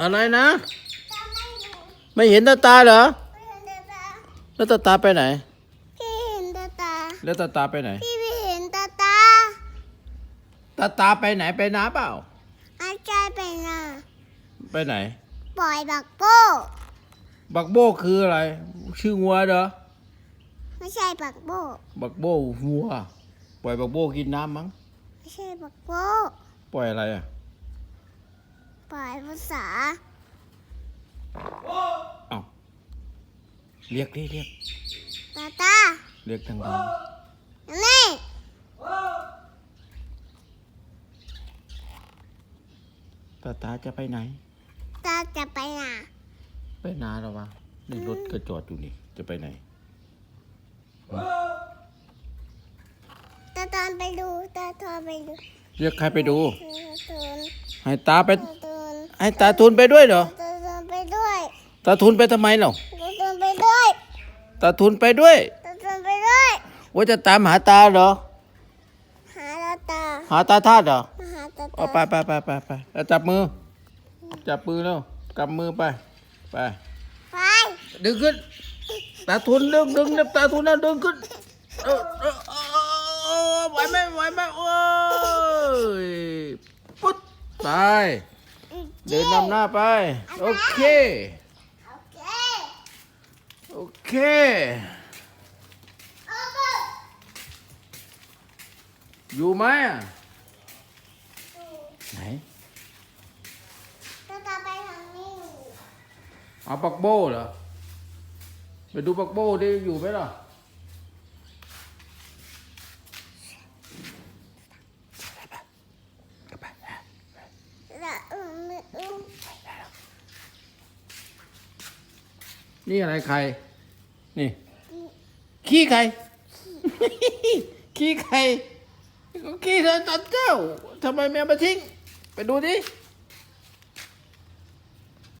อะไรนะตาไม่อยู่ไม่เห็นตาตาเหรอไม่เห็นตาตาแล้วตาตาไปไหน พี่เห็นตาตา แล้วตาตาไปไหน พี่ไม่เห็นตาตา ตาตาไปไหนไปน้าเปล่าอาจารย์ไปนะไปไหน ปล่อยบักโป้บักโบคืออะไร ชื่องัวเหรอ ไม่ใช่บักโป้บักโบวัว ปล่อยบักโบกินน้ำมั้งไม่ใช่บักโป้ปล่อยอะไรอะ ปล่อยภาษาเอ้าเรียกเรียกเรียกตาตาเรียกทางทางนี่ตาตาจะไปไหน ตาจะไปไหนไปนาแล้ววะนี่รถก็จอดอยู่นี่ จะไปไหนตาตอนไปดูตาตอนไปดู เรียกใครไปดูตาตอนให้ตาไปตาตอน ให้ตาทุนไปด้วยเหรอ ตาตอนไปด้วยตาทุนไปทำไมเหรอตาตอนไปด้วยตาทุนไปด้วยตาตอนไปด้วยว่าจะตามหาตาเหรอ หาตาตาหาตาทาสเหรอมาหาตาเอาตาไปไปไปไปไปแล้วจับมือ จับมือแล้วกำมือไป ไป ไปดึงขึ้น ตาทุนดึงดึงดึงตาทุนนะดึงขึ้นเออเออเออเออไหวไหมไหวไหมโอ้ยปุ๊ดไป เดินนำหน้าไป โอเค โอเคโอเคเอาไปอยู่ไหมอะไหนตาตาไปทางนี้เอาปักโบเหรอไปดูปักโบดิอยู่ไหมล่ะ แล้วอืมอืม นี่อะไรใคร นี่ ขี้ใคร ขี้ใครขี้เธอตอนเจ้าทำไมแม่มาทิ้ง ไปดูดิไ